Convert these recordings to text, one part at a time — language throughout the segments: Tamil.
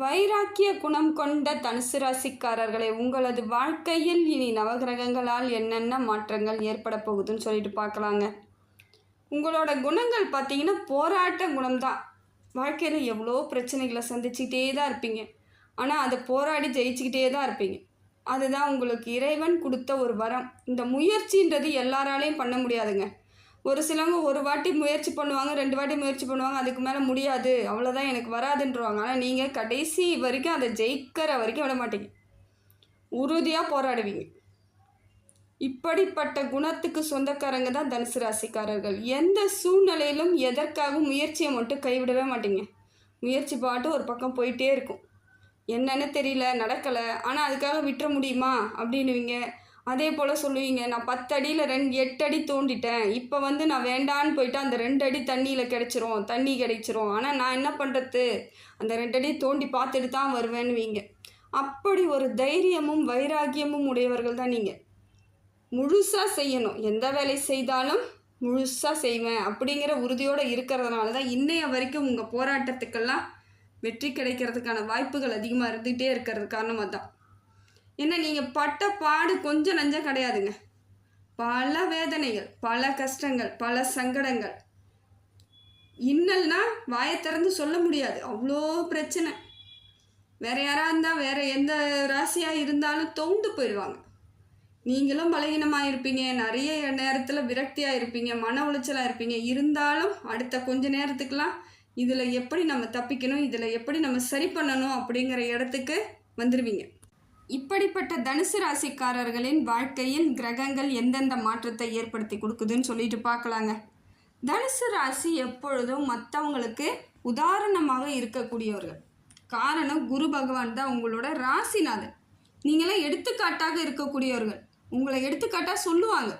வைராக்கிய குணம் கொண்ட தனுசு ராசிக்காரர்களே உங்களது வாழ்க்கையில் இனி நவகிரகங்களால் என்னென்ன மாற்றங்கள் ஏற்பட போகுதுன்னு சொல்லிட்டு பார்க்கலாங்க. உங்களோட குணங்கள் பார்த்தீங்கன்னா போராட்ட குணம்தான். வாழ்க்கையில் எவ்வளோ பிரச்சனைகளை சந்திச்சுக்கிட்டே தான் இருப்பீங்க. ஆனால் அதை போராடி ஜெயிச்சுக்கிட்டே தான் இருப்பீங்க. அதுதான் உங்களுக்கு இறைவன் கொடுத்த ஒரு வரம். இந்த முயற்சின்றது எல்லாராலையும் பண்ண முடியாதுங்க. ஒரு சிலவங்க ஒரு வாட்டி முயற்சி பண்ணுவாங்க ரெண்டு வாட்டி முயற்சி பண்ணுவாங்க அதுக்கு மேலே முடியாது. அவ்வளோதான் எனக்கு வராதுன்றவாங்க. ஆனால் நீங்கள் கடைசி வரைக்கும் அதை ஜெயிக்கிற வரைக்கும் விட மாட்டீங்க. உறுதியாக போராடுவீங்க. இப்படிப்பட்ட குணத்துக்கு சொந்தக்காரங்க தான் தனுசு ராசிக்காரர்கள். எந்த சூழ்நிலையிலும் எதற்காகவும் முயற்சியை மட்டும் கைவிடவே மாட்டீங்க. முயற்சி பாட்டு ஒரு பக்கம் போயிட்டே இருக்கும். என்னன்னு தெரியல நடக்கலை. ஆனால் அதுக்காக விட்டுற முடியுமா? அப்படின்னுவீங்க. அதே போல் சொல்லுவீங்க நான் பத்து அடியில் ரெண்டு எட்டு அடி தோண்டிட்டேன். இப்போ வந்து நான் வேண்டான்னு போயிட்டு அந்த ரெண்டு அடி தண்ணியில் கிடச்சிரும் தண்ணி கிடைச்சிரும். ஆனால் நான் என்ன பண்ணுறது அந்த ரெண்டு அடி தோண்டி பார்த்துட்டு தான் வருவேன்னுவீங்க. அப்படி ஒரு தைரியமும் வைராக்கியமும் உடையவர்கள் தான் நீங்கள் முழுசாக செய்யணும். எந்த வேலை செய்தாலும் முழுசாக செய்வேன் அப்படிங்கிற உறுதியோடு இருக்கிறதுனால தான் இன்னைய வரைக்கும் உங்கள் போராட்டத்துக்கெல்லாம் வெற்றி கிடைக்கிறதுக்கான வாய்ப்புகள் அதிகமாக இருந்துகிட்டே இருக்கிறது காரணமாக தான் ஏன்னா நீங்கள் பட்ட பாடு கொஞ்சம் நஞ்சம் கிடையாதுங்க. பல வேதனைகள் பல கஷ்டங்கள் பல சங்கடங்கள். இன்னல்னா வாயை திறந்து சொல்ல முடியாது. அவ்வளோ பிரச்சனை. வேற யாராக இருந்தால் வேற எந்த ராசியாக இருந்தாலும் தோண்டு போயிடுவாங்க. நீங்களும் பலகீனமாக இருப்பீங்க நிறைய நேரத்தில் விரக்தியாக இருப்பீங்க மன உளைச்சலாக இருப்பீங்க. இருந்தாலும் அடுத்த கொஞ்ச நேரத்துக்கெலாம் இதில் எப்படி நம்ம தப்பிக்கணும் இதில் எப்படி நம்ம சரி பண்ணணும் அப்படிங்கிற இடத்துக்கு வந்துடுவீங்க இப்படிப்பட்ட தனுசு ராசிக்காரர்களின் வாழ்க்கையில் கிரகங்கள் எந்தெந்த மாற்றத்தை ஏற்படுத்தி கொடுக்குதுன்னு சொல்லிட்டு பார்க்கலாங்க. தனுசு ராசி எப்பொழுதும் மற்றவங்களுக்கு உதாரணமாக இருக்கக்கூடியவர்கள். காரணம் குரு பகவான் தான் உங்களோட ராசிநாதன். நீங்களாம் எடுத்துக்காட்டாக இருக்கக்கூடியவர்கள். உங்களை எடுத்துக்காட்டாக சொல்லுவாங்க.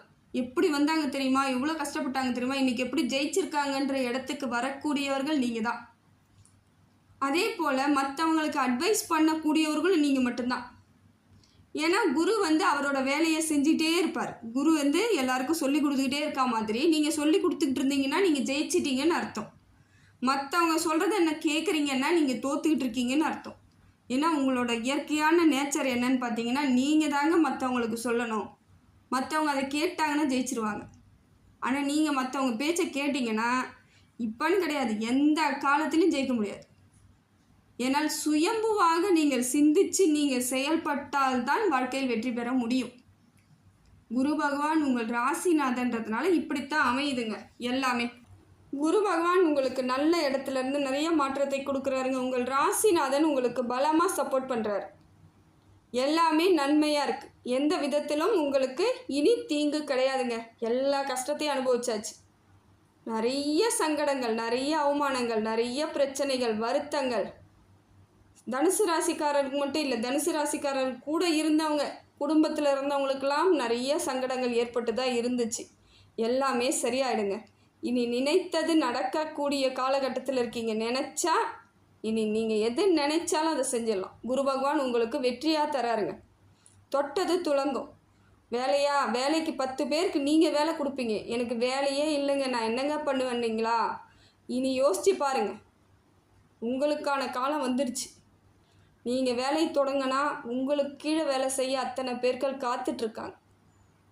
எப்படி வந்தாங்க தெரியுமா? எவ்வளோ கஷ்டப்பட்டாங்க தெரியுமா? இன்றைக்கி எப்படி ஜெயிச்சிருக்காங்கன்ற இடத்துக்கு வரக்கூடியவர்கள் நீங்கள் தான். அதே போல் மற்றவங்களுக்கு அட்வைஸ் பண்ணக்கூடியவர்களும் நீங்கள் மட்டும்தான். ஏன்னா குரு வந்து அவரோட வேலையை செஞ்சுட்டே இருப்பார். குரு வந்து எல்லாருக்கும் சொல்லி கொடுத்துக்கிட்டே இருக்கா மாதிரி. நீங்கள் சொல்லி கொடுத்துக்கிட்டு இருந்தீங்கன்னா நீங்கள் ஜெயிச்சிட்டீங்கன்னு அர்த்தம். மற்றவங்க சொல்கிறத என்ன கேட்குறீங்கன்னா நீங்கள் தோத்துக்கிட்டு இருக்கீங்கன்னு அர்த்தம். ஏன்னா உங்களோட இயற்கையான நேச்சர் என்னன்னு பார்த்தீங்கன்னா நீங்கள் தாங்க மற்றவங்களுக்கு சொல்லணும். மற்றவங்க அதை கேட்டாங்கன்னா ஜெயிச்சிருவாங்க. ஆனால் நீங்கள் மற்றவங்க பேச்சை கேட்டிங்கன்னா இப்போன்னு கிடையாது. எந்த காலத்துலையும் ஜெயிக்க முடியாது. ஏன்னால் சுயம்புவாக நீங்கள் சிந்திச்சு நீங்கள் செயல்பட்டால் தான் வாழ்க்கையில் வெற்றி பெற முடியும். குரு பகவான் உங்கள் ராசிநாதன்றதுனால இப்படித்தான் அமையுதுங்க எல்லாமே. குரு பகவான் உங்களுக்கு நல்ல இடத்துல இருந்து நிறைய மாற்றத்தை கொடுக்குறாருங்க. உங்கள் ராசிநாதன் உங்களுக்கு பலமாக சப்போர்ட் பண்ணுறாரு எல்லாமே நன்மையாக இருக்குது எந்த விதத்திலும் உங்களுக்கு இனி தீங்கு கிடையாதுங்க. எல்லா கஷ்டத்தையும் அனுபவிச்சாச்சு. நிறைய சங்கடங்கள் நிறைய அவமானங்கள் நிறைய பிரச்சனைகள் வருத்தங்கள் தனுசு ராசிக்காரருக்கு மட்டும் இல்லை தனுசு காரர் கூட இருந்தவங்க குடும்பத்தில் இருந்தவங்களுக்கெல்லாம் நிறைய சங்கடங்கள் ஏற்பட்டு தான் இருந்துச்சு. எல்லாமே சரியாயிடுங்க. இனி நினைத்தது நடக்கக்கூடிய காலகட்டத்தில் இருக்கீங்க. நினச்சா இனி நீங்கள் எது நினைச்சாலும் அதை செஞ்சிடலாம். குரு பகவான் உங்களுக்கு வெற்றியாக தராருங்க. தொட்டது துளங்கும். வேலையா வேலைக்கு பத்து பேருக்கு நீங்கள் வேலை கொடுப்பீங்க. எனக்கு வேலையே இல்லைங்க. நான் என்னங்க பண்ணுவேன்னீங்களா இனி யோசித்து பாருங்கள் உங்களுக்கான காலம் வந்துடுச்சு நீங்கள் வேலை தொடங்கினா உங்களுக்கு கீழே வேலை செய்ய அத்தனை பேர்கள் காத்துட்ருக்காங்க.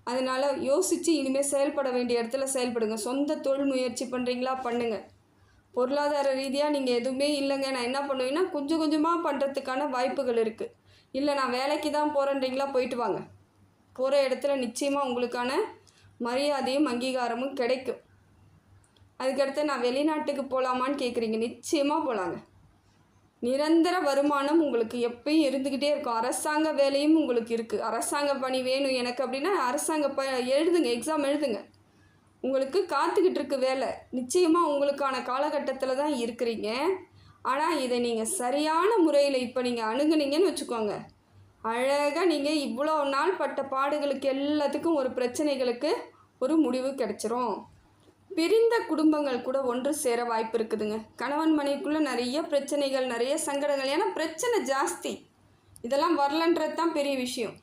அதனால் யோசித்து இனிமேல் செயல்பட வேண்டிய இடத்துல செயல்படுங்க. சொந்த தொழில் முயற்சி பண்ணுறீங்களா பண்ணுங்கள் பொருளாதார ரீதியாக நீங்கள் எதுவுமே இல்லைங்க. நான் என்ன பண்ணுவேன்னா கொஞ்சம் கொஞ்சமாக பண்ணுறதுக்கான வாய்ப்புகள் இருக்குது இல்லை நான் வேலைக்கு தான் போகிறேன்றீங்களா போயிட்டு வாங்க. போகிற இடத்துல நிச்சயமாக உங்களுக்கான மரியாதையும் அங்கீகாரமும் கிடைக்கும். அதுக்கடுத்து நான் வெளிநாட்டுக்கு போகலாமான்னு கேட்குறீங்க நிச்சயமாக போகலாங்க நிரந்தர வருமானம் உங்களுக்கு எப்பயும் இருந்துக்கிட்டே இருக்கும். அரசாங்க வேலையும் உங்களுக்கு இருக்குது அரசாங்க பணி வேணும் எனக்கு அப்படின்னா அரசாங்க ப எழுதுங்க எக்ஸாம் எழுதுங்க. உங்களுக்கு காத்துக்கிட்டு இருக்கு வேலை. நிச்சயமாக உங்களுக்கான காலகட்டத்தில் தான் இருக்கிறீங்க. ஆனால் இதை நீங்கள் சரியான முறையில் இப்போ நீங்கள் அணுகுனீங்கன்னு வச்சுக்கோங்க. அழகாக நீங்கள் இவ்வளோ நாள் பட்ட பாடுகளுக்கு எல்லாத்துக்கும் ஒரு பிரச்சனைகளுக்கு ஒரு முடிவு கிடச்சிரும். பிரிந்த குடும்பங்கள் கூட ஒன்று சேர வாய்ப்பு இருக்குதுங்க. கணவன் மனைவிக்குள்ளே நிறைய பிரச்சனைகள் நிறைய சங்கடங்கள். ஏன்னா பிரச்சனை ஜாஸ்தி. இதெல்லாம் வரலன்றது தான் பெரிய விஷயம்.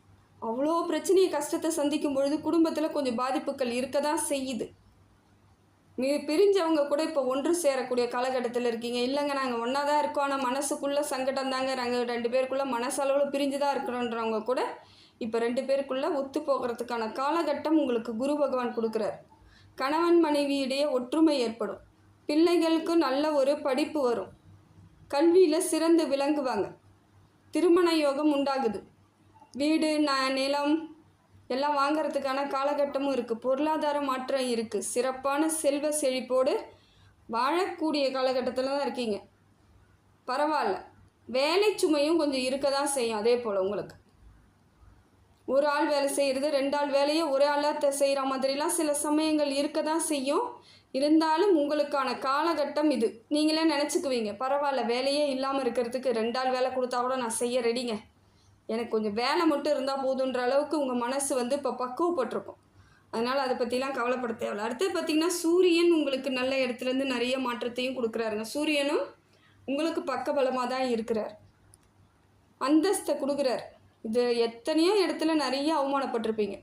அவ்வளோ பிரச்சனையை கஷ்டத்தை சந்திக்கும் பொழுது குடும்பத்தில் கொஞ்சம் பாதிப்புகள் இருக்க தான் செய்யுது. நீ பிரிஞ்சவங்க கூட இப்போ ஒன்று சேரக்கூடிய காலகட்டத்தில் இருக்கீங்க. இல்லைங்க நாங்கள் ஒன்றா தான் இருக்கோம். ஆனால் மனசுக்குள்ளே சங்கடம் தாங்க. நாங்கள் ரெண்டு பேருக்குள்ளே மனசளவில் பிரிஞ்சு தான் இருக்கிறோன்றவங்க கூட இப்போ ரெண்டு பேருக்குள்ளே ஒத்து போகிறதுக்கான காலகட்டம் உங்களுக்கு குரு பகவான் கொடுக்குறார். கணவன் மனைவியிடையே ஒற்றுமை ஏற்படும். பிள்ளைகளுக்கு நல்ல ஒரு படிப்பு வரும். கல்வியில் சிறந்து விளங்குவாங்க. திருமண யோகம் உண்டாகுது. வீடு ந நிலம் எல்லாம் வாங்குறதுக்கான காலகட்டமும் இருக்குது பொருளாதார மாற்றம் இருக்குது சிறப்பான செல்வ செழிப்போடு வாழக்கூடிய காலகட்டத்தில் தான் இருக்கீங்க. பரவாயில்ல. வேலை சுமையும் கொஞ்சம் இருக்க தான் செய்யும். அதே போல் உங்களுக்கு. ஒரு ஆள் வேலை செய்கிறது ரெண்டு ஆள் வேலையை ஒரு ஆளாக செய்கிற மாதிரிலாம் சில சமயங்கள் இருக்க தான் செய்யும். இருந்தாலும் உங்களுக்கான காலகட்டம் இது. நீங்களே நினச்சிக்குவீங்க பரவாயில்ல வேலையே இல்லாமல் இருக்கிறதுக்கு ரெண்டு ஆள் வேலை கொடுத்தா கூட நான் செய்ய ரெடிங்க எனக்கு கொஞ்சம் வேலை மட்டும் இருந்தால் போதுன்ற அளவுக்கு உங்கள் மனசு வந்து இப்போ பக்குவப்பட்டிருக்கும். அதனால் அதை பற்றிலாம் கவலைப்பட தேவையில்ல. அடுத்து பார்த்திங்கன்னா சூரியன் உங்களுக்கு நல்ல இடத்துலேருந்து நிறைய மாற்றத்தையும் கொடுக்குறாருங்க. சூரியனும் உங்களுக்கு பக்கபலமாக தான் இருக்கிறார். அந்தஸ்தை கொடுக்குறார். இது எத்தனையோ இடத்துல நிறைய அவமானப்பட்டிருப்பீங்க.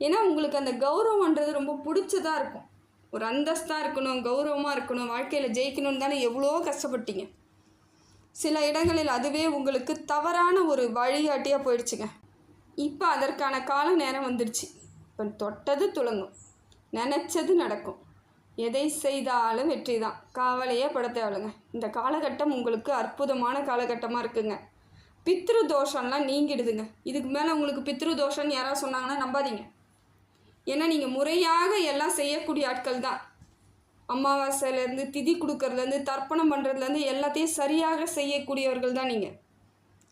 ஏன்னா உங்களுக்கு அந்த கௌரவன்றது ரொம்ப பிடிச்சதாக இருக்கும். ஒரு அந்தஸ்தாக இருக்கணும் கௌரவமாக இருக்கணும் வாழ்க்கையில் ஜெயிக்கணும்னு தானே எவ்வளோ கஷ்டப்பட்டீங்க. சில இடங்களில் அதுவே உங்களுக்கு தவறான ஒரு வழிகாட்டியாக போயிடுச்சுங்க. இப்போ அதற்கான கால நேரம் வந்துடுச்சு. இப்போ தொட்டது துளங்கும். நினச்சது நடக்கும். எதை செய்தாலும் வெற்றி தான் கவலையே பட இந்த காலகட்டம் உங்களுக்கு அற்புதமான காலகட்டமாக இருக்குங்க. பித்ரு தோஷம்லாம் நீங்கிடுதுங்க. இதுக்கு மேலே உங்களுக்கு பித்ரு தோஷம்னு யாராவது சொன்னாங்கன்னா நம்பாதீங்க. ஏன்னா நீங்கள் முறையாக எல்லாம் செய்யக்கூடிய ஆட்கள் தான். அமாவாசையிலேருந்து திதி கொடுக்கறதுலேருந்து தர்ப்பணம் பண்ணுறதுலேருந்து எல்லாத்தையும் சரியாக செய்யக்கூடியவர்கள் தான் நீங்கள்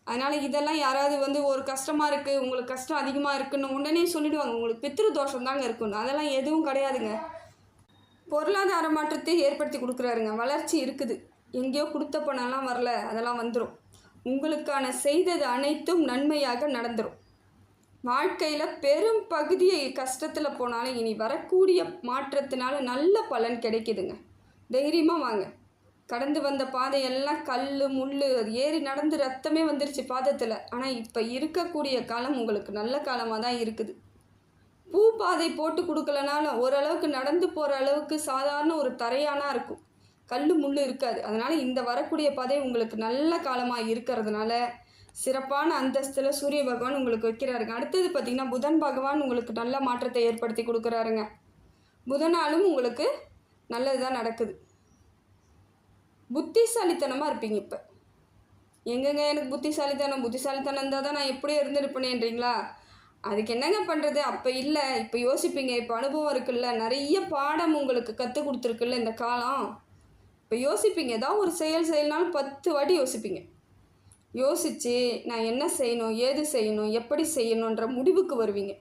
அதனால் இதெல்லாம் யாராவது வந்து ஒரு கஷ்டமாக இருக்குது உங்களுக்கு கஷ்டம் அதிகமாக இருக்குன்னு உடனே சொல்லிவிடுவாங்க உங்களுக்கு பித்ரு தோஷம் தாங்க இருக்குன்னு அதெல்லாம் எதுவும் கிடையாதுங்க. பொருளாதார மாற்றத்தை ஏற்படுத்தி கொடுக்குறாருங்க. வளர்ச்சி இருக்குது. எங்கேயோ கொடுத்த பணம்லாம் வரல. அதெல்லாம் வந்துடும் உங்களுக்கான செய்தது அனைத்தும் நன்மையாக நடந்துடும் வாழ்க்கையில் பெரும் பகுதியை கஷ்டத்தில் போனாலும் இனி வரக்கூடிய மாற்றத்தினால நல்ல பலன் கிடைக்குதுங்க. தைரியமாக வாங்க. கடந்து வந்த பாதையெல்லாம் கல் முள் அது ஏறி நடந்து ரத்தமே வந்துருச்சு பாதத்தில். ஆனால் இப்போ இருக்கக்கூடிய காலம் உங்களுக்கு நல்ல காலமாக தான் இருக்குது. பூ பாதை போட்டு கொடுக்கலனாலும் ஓரளவுக்கு நடந்து போகிற அளவுக்கு சாதாரண ஒரு தரையானா இருக்கும். கல் முள் இருக்காது. அதனால் இந்த வரக்கூடிய பாதை உங்களுக்கு நல்ல காலமாக இருக்கிறதுனால சிறப்பான அந்தஸ்தில் சூரிய பகவான் உங்களுக்கு வைக்கிறாருங்க. அடுத்தது பார்த்திங்கன்னா புதன் பகவான் உங்களுக்கு நல்ல மாற்றத்தை ஏற்படுத்தி கொடுக்குறாருங்க. புதனாலும் உங்களுக்கு நல்லது தான் நடக்குது. புத்திசாலித்தனமாக இருப்பீங்க இப்போ. எங்கெங்க எனக்கு புத்திசாலித்தனம்? புத்திசாலித்தனம் இருந்தால் தான் நான் எப்படியே இருந்திருப்பேனேன்றீங்களா? அதுக்கு என்னங்க பண்ணுறது அப்போ இல்லை. இப்போ யோசிப்பீங்க. இப்போ அனுபவம் இருக்குல்ல. நிறைய பாடம் உங்களுக்கு கற்றுக் கொடுத்துருக்குல்ல இந்த காலம். இப்போ யோசிப்பீங்க ஏதாவது ஒரு செயல் செய்யலனாலும் பத்து வாட்டி யோசிப்பீங்க. யோசித்து நான் என்ன செய்யணும் ஏது செய்யணும் எப்படி செய்யணுன்ற முடிவுக்கு வருவீங்க.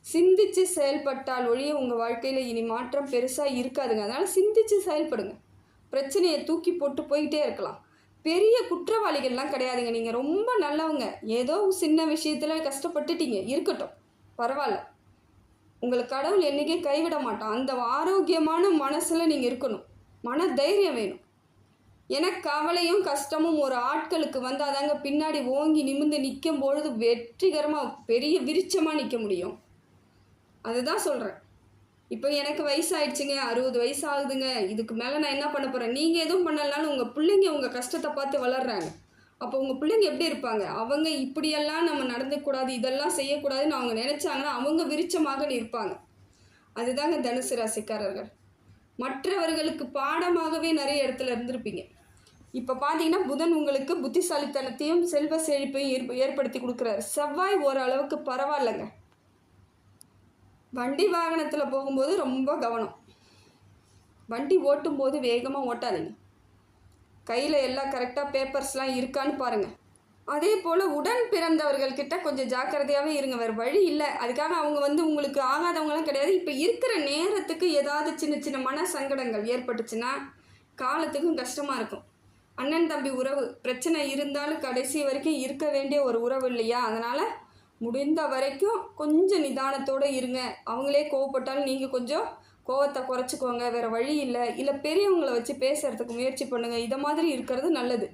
சிந்தித்து செயல்பட்டால் ஒழிய உங்கள் வாழ்க்கையில் இனி மாற்றம் பெருசாக இருக்காதுங்க. அதனால் சிந்தித்து செயல்படுங்க. பிரச்சனையை தூக்கி போட்டு போயிட்டே இருக்கலாம். பெரிய குற்றவாளிகள்லாம் கிடையாதுங்க. நீங்கள் ரொம்ப நல்லவங்க. ஏதோ சின்ன விஷயத்தில் கஷ்டப்பட்டுட்டீங்க. இருக்கட்டும். பரவாயில்ல. உங்களை கடவுள் என்றைக்கே கைவிட மாட்டான். அந்த ஆரோக்கியமான மனசில் நீங்கள் இருக்கணும். மன தைரியம் வேணும். ஏன்னா கவலையும் கஷ்டமும் ஒரு ஆட்களுக்கு வந்தால் தாங்க பின்னாடி ஓங்கி நிமிர்ந்து நிற்கும் பொழுது வெற்றிகரமாக பெரிய விருட்சமாக நிற்க முடியும். அதுதான் சொல்கிறேன் இப்போ எனக்கு வயசாயிடுச்சுங்க அறுபது வயசு ஆகுதுங்க இதுக்கு மேலே நான் என்ன பண்ண போகிறேன் நீங்கள் எதுவும் பண்ணலனாலும் உங்கள் பிள்ளைங்க உங்கள் கஷ்டத்தை பார்த்து வளர்கிறாங்க அப்போ உங்கள் பிள்ளைங்க எப்படி இருப்பாங்க? அவங்க இப்படியெல்லாம் நம்ம நடந்துக்கூடாது இதெல்லாம் செய்யக்கூடாதுன்னு அவங்க நினச்சாங்கன்னா அவங்க விருச்சமாக இருப்பாங்க அதுதாங்க தனுசு ராசிக்காரர்கள். மற்றவர்களுக்கு பாடமாகவே நிறைய இடத்துல இருந்திருப்பீங்க. இப்போ பார்த்தீங்கன்னா புதன் உங்களுக்கு புத்திசாலித்தனத்தையும் செல்வ செழிப்பையும் ஏற்ப ஏற்படுத்தி கொடுக்குறாரு. செவ்வாய் ஓரளவுக்கு பரவாயில்லைங்க. வண்டி வாகனத்தில் போகும்போது ரொம்ப கவனம். வண்டி ஓட்டும்போது வேகமாக ஓட்டாதீங்க. கையில் எல்லாம் கரெக்டாக பேப்பர்ஸ்லாம் இருக்கான்னு பாருங்கள் அதே போல் உடன் பிறந்தவர்கள்கிட்ட கொஞ்சம் ஜாக்கிரதையாகவே இருங்க. வேறு வழி இல்லை. அதுக்காக அவங்க வந்து உங்களுக்கு ஆகாதவங்களாம் கிடையாது. இப்போ இருக்கிற நேரத்துக்கு ஏதாவது சின்ன சின்ன மன சங்கடங்கள் ஏற்பட்டுச்சுன்னா காலத்துக்கும் கஷ்டமாக இருக்கும். அண்ணன் தம்பி உறவு பிரச்சனை இருந்தாலும் கடைசி வரைக்கும் இருக்க வேண்டிய ஒரு உறவு இல்லையா? அதனால் முடிந்த வரைக்கும் கொஞ்சம் நிதானத்தோடு இருங்க. அவங்களே கோவப்பட்டாலும் நீங்கள் கொஞ்சம் கோவத்தை குறைச்சிக்கோங்க. வேறு வழி இல்லை. இல்லை பெரியவங்களை வச்சு பேசுகிறதுக்கு முயற்சி பண்ணுங்கள் இதை மாதிரி இருக்கிறது நல்லது.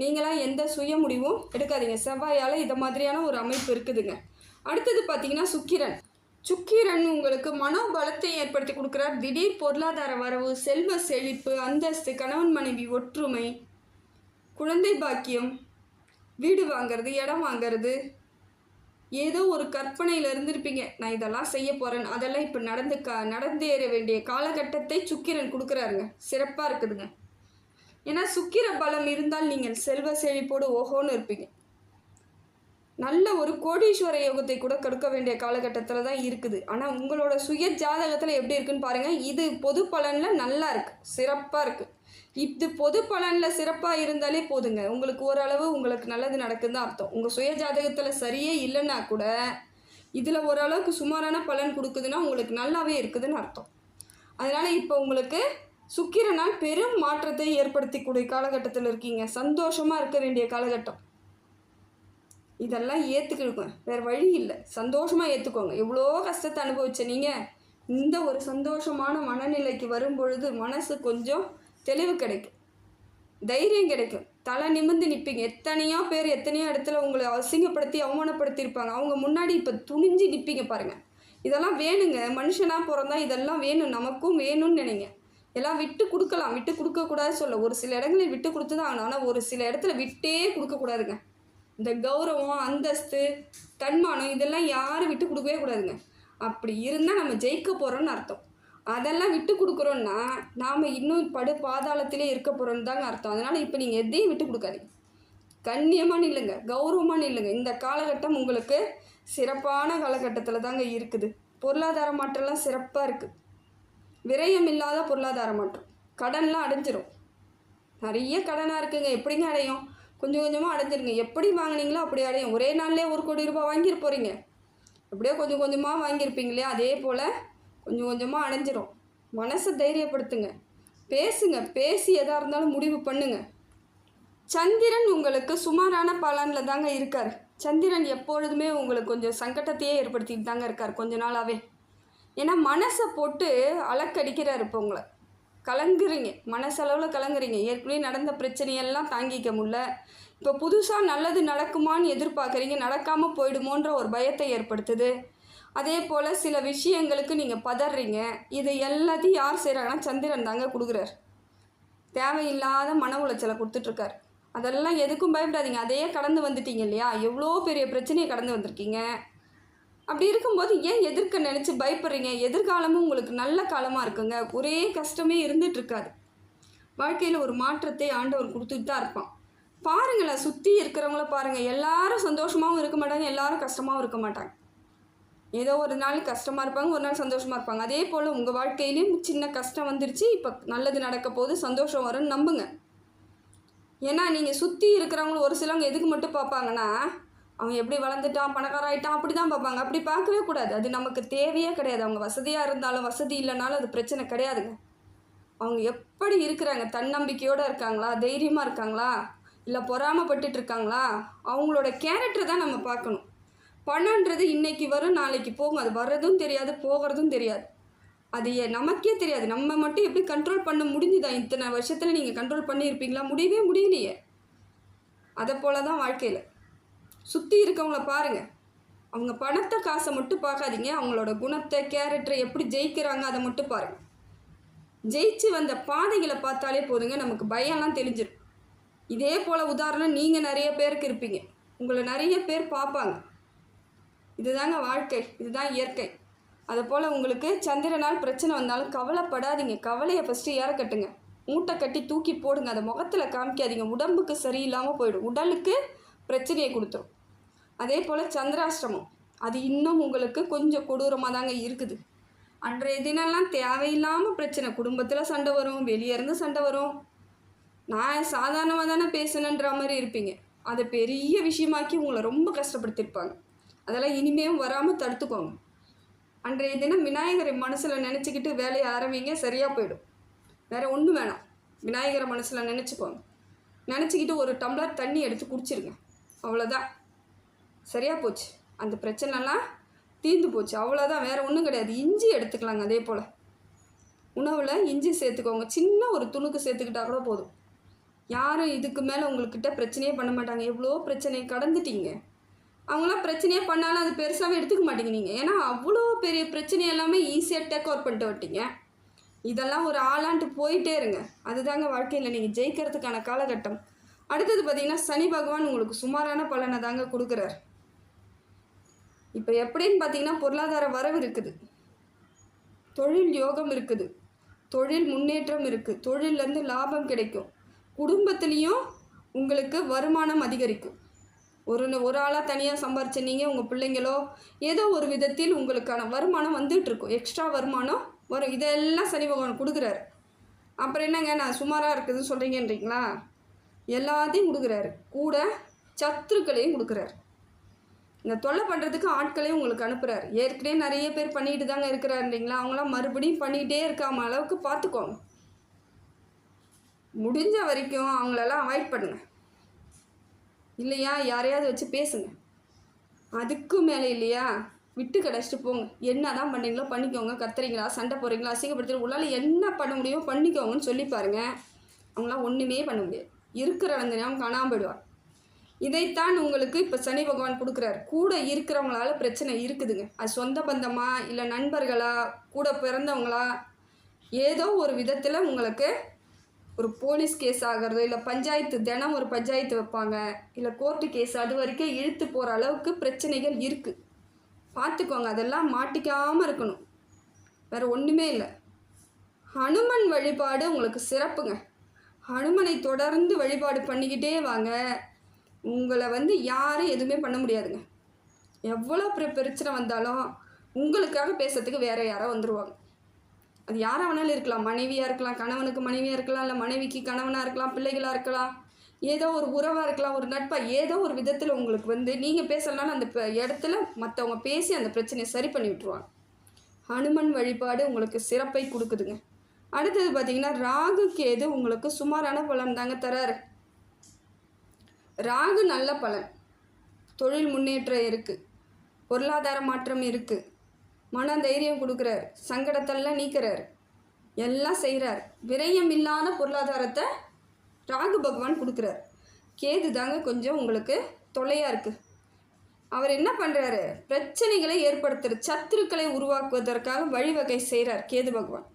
நீங்களாம் எந்த சுய முடிவும் எடுக்காதீங்க. செவ்வாயால் இதை மாதிரியான ஒரு அமைப்பு இருக்குதுங்க. அடுத்தது பார்த்தீங்கன்னா சுக்கிரன். சுக்கிரன் உங்களுக்கு மனோபலத்தை ஏற்படுத்தி கொடுக்குறார். திடீர் பொருளாதார வரவு செல்வ செழிப்பு அந்தஸ்து கணவன் மனைவி ஒற்றுமை குழந்தை பாக்கியம் வீடு வாங்கிறது இடம் வாங்கிறது ஏதோ ஒரு கற்பனையில் இருந்திருப்பீங்க. நான் இதெல்லாம் செய்ய போகிறேன் அதெல்லாம் இப்போ நடந்து கா நடந்தேற வேண்டிய காலகட்டத்தை சுக்கிரன் கொடுக்குறாருங்க. சிறப்பாக இருக்குதுங்க. ஏன்னா சுக்கிர பலம் இருந்தால் நீங்கள் செல்வ செழிப்போடு ஓஹோன்னு இருப்பீங்க. நல்ல ஒரு கோடீஸ்வர யோகத்தை கூட கொடுக்க வேண்டிய காலகட்டத்தில் தான் இருக்குது. ஆனால் உங்களோட சுய ஜாதகத்தில் எப்படி இருக்குன்னு பாருங்கள் இது பொது பலனில் நல்லா இருக்குது சிறப்பாக இருக்குது இது பொது பலனில் சிறப்பாக இருந்தாலே போதுங்க. உங்களுக்கு ஓரளவு உங்களுக்கு நல்லது நடக்குதுன்னு அர்த்தம். உங்கள் சுய ஜாதகத்தில் சரியே இல்லைன்னா கூட இதில் ஓரளவுக்கு சுமாரான பலன் கொடுக்குதுன்னா உங்களுக்கு நல்லாவே இருக்குதுன்னு அர்த்தம். அதனால் இப்போ உங்களுக்கு சுக்கிரனால் பெரும் மாற்றத்தை ஏற்படுத்திக்கூடிய காலகட்டத்தில் இருக்கீங்க. சந்தோஷமாக இருக்க வேண்டிய காலகட்டம். இதெல்லாம் ஏற்றுக்கிடுங்க வேறு வழி இல்லை. சந்தோஷமாக ஏற்றுக்கோங்க எவ்வளோ கஷ்டத்தை அனுபவிச்ச நீங்கள் இந்த ஒரு சந்தோஷமான மனநிலைக்கு வரும் பொழுது மனசு கொஞ்சம் தெளிவு கிடைக்கும். தைரியம் கிடைக்கும். தலை நிமிர்ந்து நிற்பீங்க எத்தனையோ பேர் எத்தனையோ இடத்துல உங்களை அசிங்கப்படுத்தி அவமானப்படுத்தியிருப்பாங்க. அவங்க முன்னாடி இப்போ துணிஞ்சு நிற்பீங்க பாருங்கள் இதெல்லாம் வேணுங்க. மனுஷனாக பிறந்தா இதெல்லாம் வேணும். நமக்கும் வேணும்னு நினைங்க. எல்லாம் விட்டு கொடுக்கலாம் விட்டு கொடுக்கக்கூடாது சொல்ல. ஒரு சில இடங்களில் விட்டு கொடுத்து தான் ஆகணும். ஆனால் ஒரு சில இடத்துல விட்டே கொடுக்கக்கூடாதுங்க இந்த கௌரவம் அந்தஸ்து தன்மானம் இதெல்லாம் யாரும் விட்டு கொடுக்கவே கூடாதுங்க. அப்படி இருந்தால் நம்ம ஜெயிக்க போகிறோம்னு அர்த்தம். அதெல்லாம் விட்டு கொடுக்குறோன்னா நாம் இன்னும் படு பாதாளத்திலே இருக்க போகிறோன்னு தாங்க அர்த்தம். அதனால் இப்போ நீங்கள் எதையும் விட்டு கொடுக்காதீங்க. கண்ணியமாக நில்லுங்க கௌரவமாக நில்லுங்க இந்த காலகட்டம் உங்களுக்கு சிறப்பான காலகட்டத்தில் தாங்க இருக்குது. பொருளாதார மாற்றம்லாம் சிறப்பாக இருக்குது விரயம் இல்லாத பொருளாதாரம் மட்டும். கடன்லாம் அடைஞ்சிரும். நிறைய கடனாக இருக்குங்க. எப்படிங்க அடையும்? கொஞ்சம் கொஞ்சமாக அடைஞ்சிருங்க. எப்படி வாங்குனீங்களோ அப்படி அடையும். ஒரே நாள்லேயே ஒரு கோடி ரூபாய் வாங்கிட்டு போகிறீங்க அப்படியே கொஞ்சம் கொஞ்சமாக வாங்கியிருப்பீங்க இல்லையா? அதே போல் கொஞ்சம் கொஞ்சமாக அடைஞ்சிரும். மனசை தைரியப்படுத்துங்க. பேசுங்க. பேசி எதாக இருந்தாலும் முடிவு பண்ணுங்க. சந்திரன் உங்களுக்கு சுமாரான பலனில் தாங்க இருக்கார். சந்திரன் எப்பொழுதுமே உங்களுக்கு கொஞ்சம் சங்கடத்தையே ஏற்படுத்திட்டு தாங்க இருக்கார். கொஞ்ச நாளாகவே ஏன்னா மனசை போட்டு அலக்கடிக்கிறார் இப்போ உங்களை. கலங்குறீங்க. மனசளவில் கலங்குறீங்க. ஏற்கனவே நடந்த பிரச்சனையெல்லாம் தாங்கிக்க முடியல. இப்போ புதுசாக நல்லது நடக்குமான்னு எதிர்பார்க்குறீங்க. நடக்காமல் போயிடுமோன்ற ஒரு பயத்தை ஏற்படுத்துது. அதே போல் சில விஷயங்களுக்கு நீங்கள் பதறீங்க. இது எல்லாத்தையும் யார் செய்கிறாங்கன்னா சந்திரன் தாங்க கொடுக்குறார். தேவையில்லாத மன உளைச்சலை கொடுத்துட்ருக்கார். அதெல்லாம் எதுக்கும் பயப்படாதீங்க. அதையே கடந்து வந்துட்டீங்க இல்லையா? எவ்வளோ பெரிய பிரச்சனையை கடந்து வந்திருக்கீங்க? அப்படி இருக்கும்போது ஏன் எதிர்க்க நினச்சி பயப்படுறீங்க? எதிர்காலமும் உங்களுக்கு நல்ல காலமாக இருக்குங்க. ஒரே கஷ்டமே இருந்துட்டு இருக்காது. வாழ்க்கையில் ஒரு மாற்றத்தை ஆண்டவர் கொடுத்துட்டு தான் இருப்பான். பாருங்களேன் சுற்றி இருக்கிறவங்கள பாருங்கள் எல்லாரும் சந்தோஷமாகவும் இருக்க மாட்டாங்க எல்லாரும் கஷ்டமாகவும் இருக்க மாட்டாங்க. ஏதோ ஒரு நாள் கஷ்டமாக இருப்பாங்க ஒரு நாள் சந்தோஷமாக இருப்பாங்க. அதே போல் உங்கள் வாழ்க்கையிலையும் சின்ன கஷ்டம் வந்துருச்சு. இப்போ நல்லது நடக்க போது சந்தோஷம் வரும்னு நம்புங்க. ஏன்னா நீங்கள் சுற்றி இருக்கிறவங்களும் ஒரு சிலவங்க எதுக்கு மட்டும் பார்ப்பாங்கன்னா அவன் எப்படி வளர்ந்துட்டான் பணக்காராயிட்டான் அப்படி தான் பார்ப்பாங்க. அப்படி பார்க்கவே கூடாது. அது நமக்கு தேவையே கிடையாது. அவங்க வசதியாக இருந்தாலும் வசதி இல்லைனாலும் அது பிரச்சனை கிடையாதுங்க. அவங்க எப்படி இருக்கிறாங்க? தன்னம்பிக்கையோடு இருக்காங்களா? தைரியமாக இருக்காங்களா? இல்லை பொறாமப்பட்டுட்டு இருக்காங்களா? அவங்களோட கேரக்டர் தான் நம்ம பார்க்கணும். பணன்றது இன்றைக்கி வரும் நாளைக்கு போகும். அது வர்றதும் தெரியாது போகிறதும் தெரியாது. அது ஏ- நமக்கே தெரியாது. நம்ம மட்டும் எப்படி கண்ட்ரோல் பண்ண முடிஞ்சுதா? இத்தனை வருஷத்தில் நீங்கள் கண்ட்ரோல் பண்ணியிருப்பீங்களா? முடியவே முடியலையே. அதை போல தான் வாழ்க்கையில். சுற்றி இருக்கவங்கள பாருங்கள் அவங்க பணத்தை காசை மட்டும் பார்க்காதீங்க. அவங்களோட குணத்தை கேரக்டரை எப்படி ஜெயிக்கிறாங்க அதை மட்டும் பாருங்கள் ஜெயிச்சு வந்த பாதைகளை பார்த்தாலே போதுங்க. நமக்கு பயம்லாம் தெளிஞ்சிடும் இதே போல் உதாரணம் நீங்கள் நிறைய பேருக்கு இருப்பீங்க. உங்களை நிறைய பேர் பார்ப்பாங்க. இதுதாங்க வாழ்க்கை. இதுதான் இயற்கை. அதை போல் உங்களுக்கு சந்திரனால் பிரச்சனை வந்தாலும் கவலைப்படாதீங்க. கவலையை ஃபஸ்ட்டு ஏற மூட்டை கட்டி தூக்கி போடுங்க. அதை முகத்தில் காமிக்காதீங்க. உடம்புக்கு சரியில்லாமல் போயிடும். உடலுக்கு பிரச்சனையை கொடுத்துரும். அதே போல் சந்திராஷ்டமம். அது இன்னும் உங்களுக்கு கொஞ்சம் கொடூரமாக தாங்க இருக்குது. அன்றைய தினம்லாம் தேவையில்லாமல் பிரச்சனை. குடும்பத்தில் சண்டை வரும் வெளியே இருந்து சண்டை வரும். நான் சாதாரணமாக தானே பேசணுன்ற மாதிரி இருப்பீங்க. அதை பெரிய விஷயமாக்கி உங்களை ரொம்ப கஷ்டப்படுத்தியிருப்பாங்க அதெல்லாம் இனிமேல் வராமல் தடுத்துக்கோங்க. அன்றைய தினம் விநாயகரை மனசில் நினச்சிக்கிட்டு வேலையை ஆரம்பிங்க சரியாக போயிடும். வேறு ஒன்றும் வேணாம். விநாயகரை மனசில் நினச்சிக்கோங்க. நினச்சிக்கிட்டு ஒரு டம்ளர் தண்ணி எடுத்து குடிச்சிருங்க. அவ்வளோதான் சரியாக போச்சு. அந்த பிரச்சனைலாம் தீர்ந்து போச்சு. அவ்வளோதான் வேறு ஒன்றும் கிடையாது. இஞ்சி எடுத்துக்கலாங்க அதே போல். உணவில் இஞ்சி சேர்த்துக்கோங்க. சின்ன ஒரு துணுக்கு சேர்த்துக்கிட்டா கூட போதும். யாரும் இதுக்கு மேலே உங்கள்கிட்ட பிரச்சனையே பண்ண மாட்டாங்க. எவ்வளோ பிரச்சனையை கடந்துட்டீங்க. அவங்களாம் பிரச்சனையே பண்ணாலும் அது பெருசாகவே எடுத்துக்க மாட்டீங்க நீங்கள் ஏன்னா அவ்வளோ பெரிய பிரச்சனை எல்லாமே ஈஸியாக டேக் ஓவர் பண்ணிட்டு வட்டிங்க இதெல்லாம் ஒரு ஆளான்ட்டு போயிட்டே இருங்க. அதுதாங்க வாழ்க்கையில் நீங்கள் ஜெயிக்கிறதுக்கான காலகட்டம். அடுத்தது பார்த்தீங்கன்னா சனி பகவான் உங்களுக்கு சுமாரான பலனை தாங்க கொடுக்குறாரு. இப்போ எப்படின்னு பார்த்தீங்கன்னா பொருளாதார வரவு இருக்குது. தொழில் யோகம் இருக்குது. தொழில் முன்னேற்றம் இருக்குது தொழிலேருந்து லாபம் கிடைக்கும். குடும்பத்துலேயும் உங்களுக்கு வருமானம் அதிகரிக்கும். ஒரு ஒரு ஆளாக தனியாக சம்பாரிச்சிருந்தீங்க நீங்கள் உங்கள் பிள்ளைங்களோ ஏதோ ஒரு விதத்தில் உங்களுக்கான வருமானம் வந்துகிட்ருக்கும். எக்ஸ்ட்ரா வருமானம் வரும். இதெல்லாம் சனி பகவான் கொடுக்குறாரு. அப்புறம் என்னங்க? நான் சுமாராக இருக்குதுன்னு சொல்கிறீங்கன்றீங்களா எல்லாத்தையும் கொடுக்குறாரு. கூட சத்துருக்களையும் கொடுக்குறாரு. இந்த தொல்லை பண்ணுறதுக்கு ஆட்களையும் உங்களுக்கு அனுப்புகிறார் ஏற்கனவே நிறைய பேர் பண்ணிட்டு தாங்க இருக்கிறாருன்றீங்களா அவங்களாம் மறுபடியும் பண்ணிகிட்டே இருக்காம அளவுக்கு பார்த்துக்கோங்க முடிஞ்ச வரைக்கும் அவங்களெல்லாம் அவாய்ட் பண்ணுங்க. இல்லையா? யாரையாவது வச்சு பேசுங்க. அதுக்கு மேலே இல்லையா? விட்டு கிடச்சிட்டு போங்க. என்ன தான் பண்ணீங்களோ பண்ணிக்கோங்க. கத்துறீங்களா? சண்டை போகிறீங்களா அசிங்கப்படுத்துகிற உள்ளால் என்ன பண்ண முடியுமோ பண்ணிக்கோங்கன்னு சொல்லி பாருங்க. அவங்களாம் ஒன்றுமே பண்ண முடியாது. இருக்கிற இடந்தெல்லாம் காணாமல் போயிடுவார் இதைத்தான் உங்களுக்கு இப்போ சனி பகவான் கொடுக்குறாரு. கூட இருக்கிறவங்களால பிரச்சனை இருக்குதுங்க. அது சொந்த பந்தமா இல்லை நண்பர்களா கூட பிறந்தவங்களா ஏதோ ஒரு விதத்தில் உங்களுக்கு ஒரு போலீஸ் கேஸ் ஆகிறதோ இல்லை பஞ்சாயத்து தினம் ஒரு பஞ்சாயத்து வைப்பாங்க. இல்லை கோர்ட்டு கேஸ் அது வரைக்கும் இழுத்து போகிற அளவுக்கு பிரச்சனைகள் இருக்குது பார்த்துக்கோங்க அதெல்லாம் மாட்டிக்காமல் இருக்கணும். வேறு ஒன்றுமே இல்லை. ஹனுமன் வழிபாடு உங்களுக்கு சிறப்புங்க. ஹனுமனை தொடர்ந்து வழிபாடு பண்ணிக்கிட்டே வாங்க. உங்களை வந்து யாரும் எதுவுமே பண்ண முடியாதுங்க. எவ்வளோ பிரச்சனை வந்தாலும் உங்களுக்காக பேசுறதுக்கு வேற யாரோ வந்துடுவாங்க அது யாராக வேணாலும் இருக்கலாம். மனைவியாக இருக்கலாம் கணவனுக்கு மனைவியாக இருக்கலாம் இல்லை மனைவிக்கு கணவனாக இருக்கலாம் பிள்ளைகளாக இருக்கலாம். ஏதோ ஒரு உறவாக இருக்கலாம் ஒரு நட்பாக ஏதோ ஒரு விதத்தில் உங்களுக்கு வந்து நீங்கள் பேசலனாலும் அந்த ப- இடத்துல மற்றவங்க பேசி அந்த பிரச்சனையை சரி பண்ணி விட்டுருவாங்க. ஹனுமன் வழிபாடு உங்களுக்கு சிறப்பை கொடுக்குதுங்க. அடுத்தது பார்த்தீங்கன்னா ராகு கேது உங்களுக்கு சுமாரான பலன் தாங்க தராரு. ராகு நல்ல பலன். தொழில் முன்னேற்றம் இருக்குது பொருளாதார மாற்றம் இருக்குது மன தைரியம் கொடுக்குறாரு. சங்கடத்தெல்லாம் நீக்கிறார். எல்லாம் செய்கிறார் விரயம் இல்லாத பொருளாதாரத்தை ராகு பகவான் கொடுக்குறார். கேது தாங்க கொஞ்சம் உங்களுக்கு தொல்லையாக இருக்குது அவர் என்ன பண்ணுறாரு பிரச்சனைகளை ஏற்படுத்துகிற சத்துருக்களை உருவாக்குவதற்காக வழிவகை செய்கிறார் கேது பகவான்.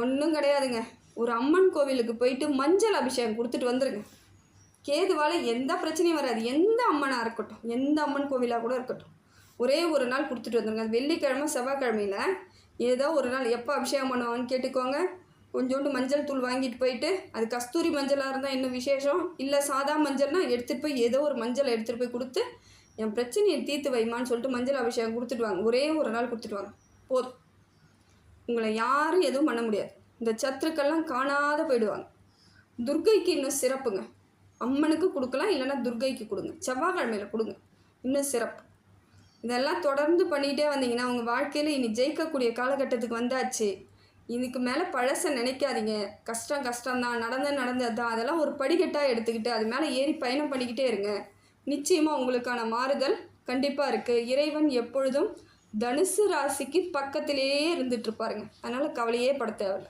ஒன்றும் கிடையாதுங்க. ஒரு அம்மன் கோவிலுக்கு போயிட்டு மஞ்சள் அபிஷேகம் கொடுத்துட்டு வந்துருங்க. கேதுவால் எந்த பிரச்சனையும் வராது. எந்த அம்மனாக இருக்கட்டும் எந்த அம்மன் கோவிலாக கூட இருக்கட்டும். ஒரே ஒரு நாள் கொடுத்துட்டு வந்துருங்க. அது வெள்ளிக்கிழமை செவ்வாய்க்கிழமையில் ஏதோ ஒரு நாள் எப்போ அபிஷேகம் பண்ணுவாங்கன்னு கேட்டுக்கோங்க. கொஞ்சோண்டு மஞ்சள் தூள் வாங்கிட்டு போயிட்டு அது கஸ்தூரி மஞ்சளாக இருந்தால் இன்னும் விசேஷம்? இல்லை சாதா மஞ்சள்னா எடுத்துகிட்டு போய் ஏதோ ஒரு மஞ்சளை எடுத்துகிட்டு போய் கொடுத்து என் பிரச்சனையை தீர்த்து வைமான்னு சொல்லிட்டு மஞ்சள் அபிஷேகம் கொடுத்துட்டு வாங்க. ஒரே ஒரு நாள் கொடுத்துட்டு வாங்க. போதும். உங்களை யாரும் எதுவும் பண்ண முடியாது. இந்த சத்துருக்கள்லாம் காணாத போயிடுவாங்க. துர்க்கைக்கு இன்னும் சிறப்புங்க. அம்மனுக்கு கொடுக்கலாம் இல்லைன்னா துர்கைக்கு கொடுங்க. செவ்வாய்க்கிழமையில் கொடுங்க. இன்னும் சிறப்பு. இதெல்லாம் தொடர்ந்து பண்ணிகிட்டே வந்தீங்கன்னா உங்கள் வாழ்க்கையில் இனி ஜெயிக்கக்கூடிய காலகட்டத்துக்கு வந்தாச்சு. இதுக்கு மேலே பழசை நினைக்காதீங்க. கஷ்டம் கஷ்டம்தான். நடந்த நடந்தது தான் அதெல்லாம் ஒரு படிக்கட்டாக எடுத்துக்கிட்டு அது மேலே ஏறி பயணம் பண்ணிக்கிட்டே இருங்க. நிச்சயமாக உங்களுக்கான மாறுதல் கண்டிப்பாக இருக்குது இறைவன் எப்பொழுதும் தனுசு ராசிக்கு பக்கத்திலேயே இருந்துட்டு இருப்பாருங்க. அதனால் கவலையே பட தேவையில்ல.